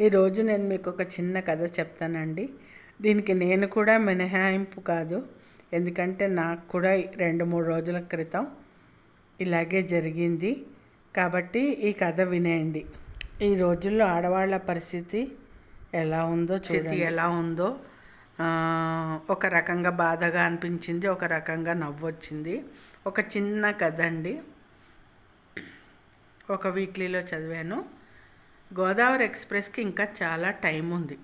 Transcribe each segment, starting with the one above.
ఈరోజు నేను మీకు ఒక చిన్న కథ చెప్తానండి. దీనికి నేను కూడా మినహాయింపు కాదు. ఎందుకంటే నాకు కూడా రెండు మూడు రోజుల క్రితం ఇలాగే జరిగింది. కాబట్టి ఈ కథ వినేయండి. ఈ రోజుల్లో ఆడవాళ్ళ పరిస్థితి ఎలా ఉందో చూసి ఎలా ఉందో ఒక రకంగా బాధగా అనిపించింది ఒక రకంగా నవ్వొచ్చింది. ఒక చిన్న కథ అండి. ఒక వీక్లీలో చదివాను. గోదావరి ఎక్స్ప్రెస్కి ఇంకా చాలా టైం ఉంది.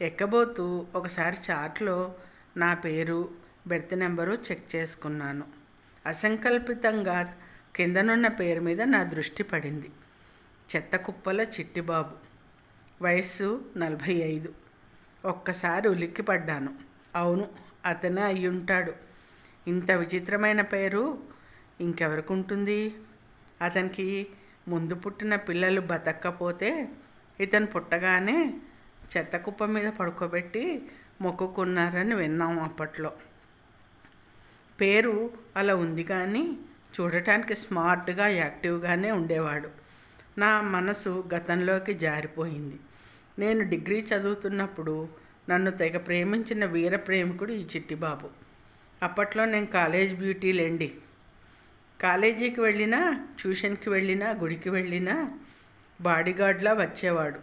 ఎక్కబోతూ ఒకసారి చార్ట్లో నా పేరు బెర్త్ నెంబరు చెక్ చేసుకున్నాను. అసంకల్పితంగా కిందనున్న పేరు మీద నా దృష్టి పడింది. చెత్త కుప్పల చిట్టిబాబు. వయస్సు నలభై ఐదు. ఒక్కసారి ఉలిక్కిపడ్డాను అవును అతనే అయ్యుంటాడు. ఇంత విచిత్రమైన పేరు ఇంకెవరికి ఉంటుంది? అతనికి ముందు పుట్టిన పిల్లలు బతక్కపోతే ఇతను పుట్టగానే చెత్త కుప్ప మీద పడుకోబెట్టి మొక్కుకున్నారని విన్నాం అప్పట్లో. పేరు అలా ఉంది కానీ చూడటానికి స్మార్ట్గా యాక్టివ్గానే ఉండేవాడు. నా మనసు గతంలోకి జారిపోయింది. నేను డిగ్రీ చదువుతున్నప్పుడు నన్ను తెగ ప్రేమించిన వీర ప్రేమికుడు ఈ చిట్టిబాబు. అప్పట్లో నేను కాలేజ్ బ్యూటీలేండి కాలేజీకి వెళ్ళినా ట్యూషన్కి వెళ్ళినా గుడికి వెళ్ళినా బాడీగార్డ్లా వచ్చేవాడు.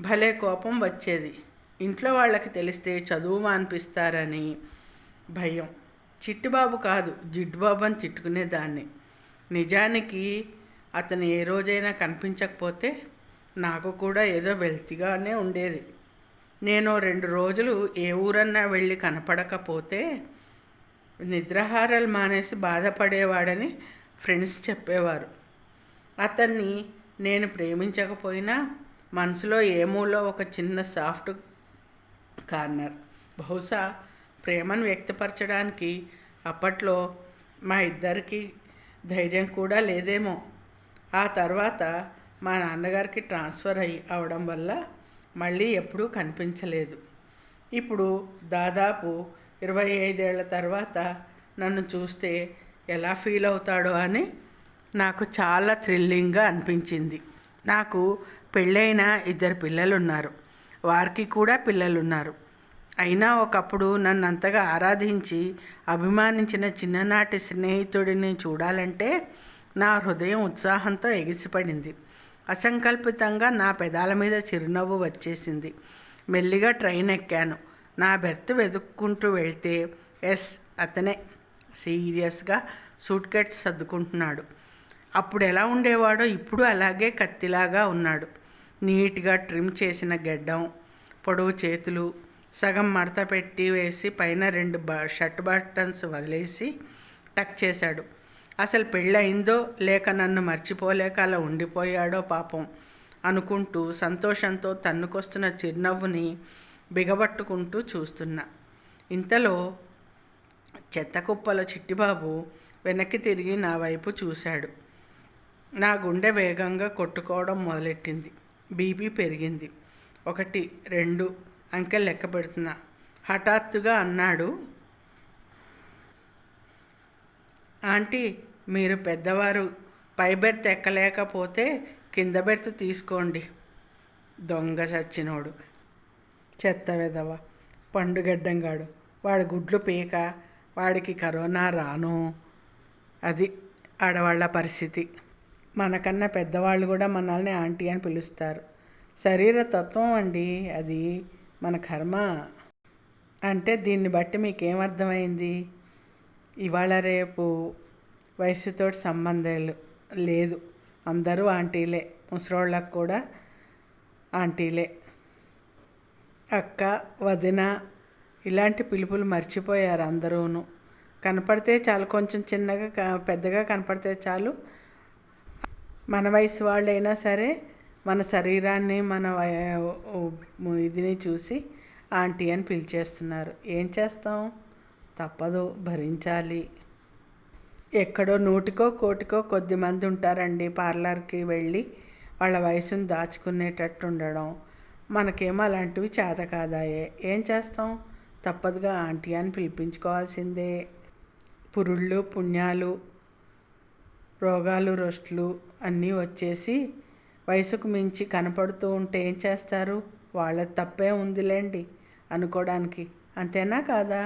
భలే కోపం వచ్చేది. ఇంట్లో వాళ్ళకి తెలిస్తే చదువు మానిపిస్తారని భయం. చిట్టుబాబు కాదు జిడ్డుబాబు అని తిట్టుకునేదాన్ని నిజానికి అతను ఏ రోజైనా కనిపించకపోతే నాకు కూడా ఏదో వెల్తిగానే ఉండేది. నేను రెండు రోజులు ఏ ఊరన్నా వెళ్ళి కనపడకపోతే నిద్రాహారాలు మానేసి బాధపడేవాడని ఫ్రెండ్స్ చెప్పేవారు. అతన్ని నేను ప్రేమించకపోయినా మనసులో ఏమూలో ఒక చిన్న సాఫ్ట్ కార్నర్. బహుశా ప్రేమను వ్యక్తపరచడానికి అప్పట్లో మా ఇద్దరికి ధైర్యం కూడా లేదేమో. ఆ తర్వాత మా నాన్నగారికి ట్రాన్స్ఫర్ అయ్యి అవడం వల్ల మళ్ళీ ఎప్పుడూ కనిపించలేదు. ఇప్పుడు దాదాపు ఇరవై ఐదేళ్ళ తర్వాత నన్ను చూస్తే ఎలా ఫీల్ అవుతాడో అని నాకు చాలా థ్రిల్లింగ్గా అనిపించింది. నాకు పెళ్ళైన ఇద్దరు పిల్లలు ఉన్నారు వారికి కూడా పిల్లలు ఉన్నారు అయినా ఒకప్పుడు నన్ను అంతగా ఆరాధించి అభిమానించిన చిన్ననాటి స్నేహితుడిని చూడాలంటే నా హృదయం ఉత్సాహంతో ఎగిసిపడింది. అసంకల్పితంగా నా పెదాల మీద చిరునవ్వు వచ్చేసింది. మెల్లిగా ట్రైన్ ఎక్కాను. నా బెర్త్ వెతుక్కుంటూ వెళ్తే ఎస్ అతనే సీరియస్గా సూట్ కట్ సర్దుకుంటున్నాడు. అప్పుడు ఎలా ఉండేవాడో ఇప్పుడు అలాగే కత్తిలాగా ఉన్నాడు. నీట్గా ట్రిమ్ చేసిన గెడ్డం పొడవు చేతులు సగం మడత పెట్టి వేసి పైన రెండు బ షర్ట్ బటన్స్ వదిలేసి టక్ చేశాడు. అసలు పెళ్ళయిందో లేక నన్ను మర్చిపోలేక అలా ఉండిపోయాడో పాపం అనుకుంటూ సంతోషంతో తన్నుకొస్తున్న చిరునవ్వుని బిగబట్టుకుంటూ చూస్తున్నా. ఇంతలో చెత్త కుప్పల చిట్టిబాబు వెనక్కి తిరిగి నా వైపు చూశాడు. నా గుండె వేగంగా కొట్టుకోవడం మొదలెట్టింది. బీపీ పెరిగింది. ఒకటి రెండు అంకెలు లెక్క పెడుతున్నా. హఠాత్తుగా అన్నాడు ఆంటీ మీరు పెద్దవారు. పై బెర్త్ ఎక్కలేకపోతే కింద బెర్త్ తీసుకోండి. దొంగ సచ్చినోడు. చెత్త వెదవ పండుగడ్డంగాడు వాడి గుడ్లు పీక వాడికి కరోనా రాను. అది ఆడవాళ్ళ పరిస్థితి. మనకన్నా పెద్దవాళ్ళు కూడా మనల్ని ఆంటీ అని పిలుస్తారు. శరీర తత్వం అండి అది. మన కర్మ. అంటే దీన్ని బట్టి మీకేమర్థమైంది ఇవాళ రేపు వయసుతో సంబంధాలు లేదు. అందరూ ఆంటీలే. ముసలోళ్ళకు కూడా ఆంటీలే. అక్క వదిన ఇలాంటి పిలుపులు మర్చిపోయారు అందరూను. కనపడితే చాలు కొంచెం చిన్నగా పెద్దగా కనపడితే చాలు. మన వయసు వాళ్ళైనా సరే మన శరీరాన్ని మన ఇదిని చూసి ఆంటీ అని పిలిచేస్తున్నారు. ఏం చేస్తాం? తప్పదు భరించాలి. ఎక్కడో నూటికో కోటికో కొద్ది మంది ఉంటారండి పార్లర్కి వెళ్ళి వాళ్ళ వయసును దాచుకునేటట్టు ఉండడం మనకేమో అలాంటివి చేత కాదాయే. ఏం చేస్తాం? తప్పదుగా ఆంటీ అని పిలిపించుకోవాల్సిందే. పురుళ్ళు పుణ్యాలు రోగాలు రొస్ట్లు అన్నీ వచ్చేసి వయసుకు మించి కనపడుతూ ఉంటే ఏం చేస్తారు? వాళ్ళ తప్పే ఉందిలేండి అనుకోవడానికి అంతేనా కాదా?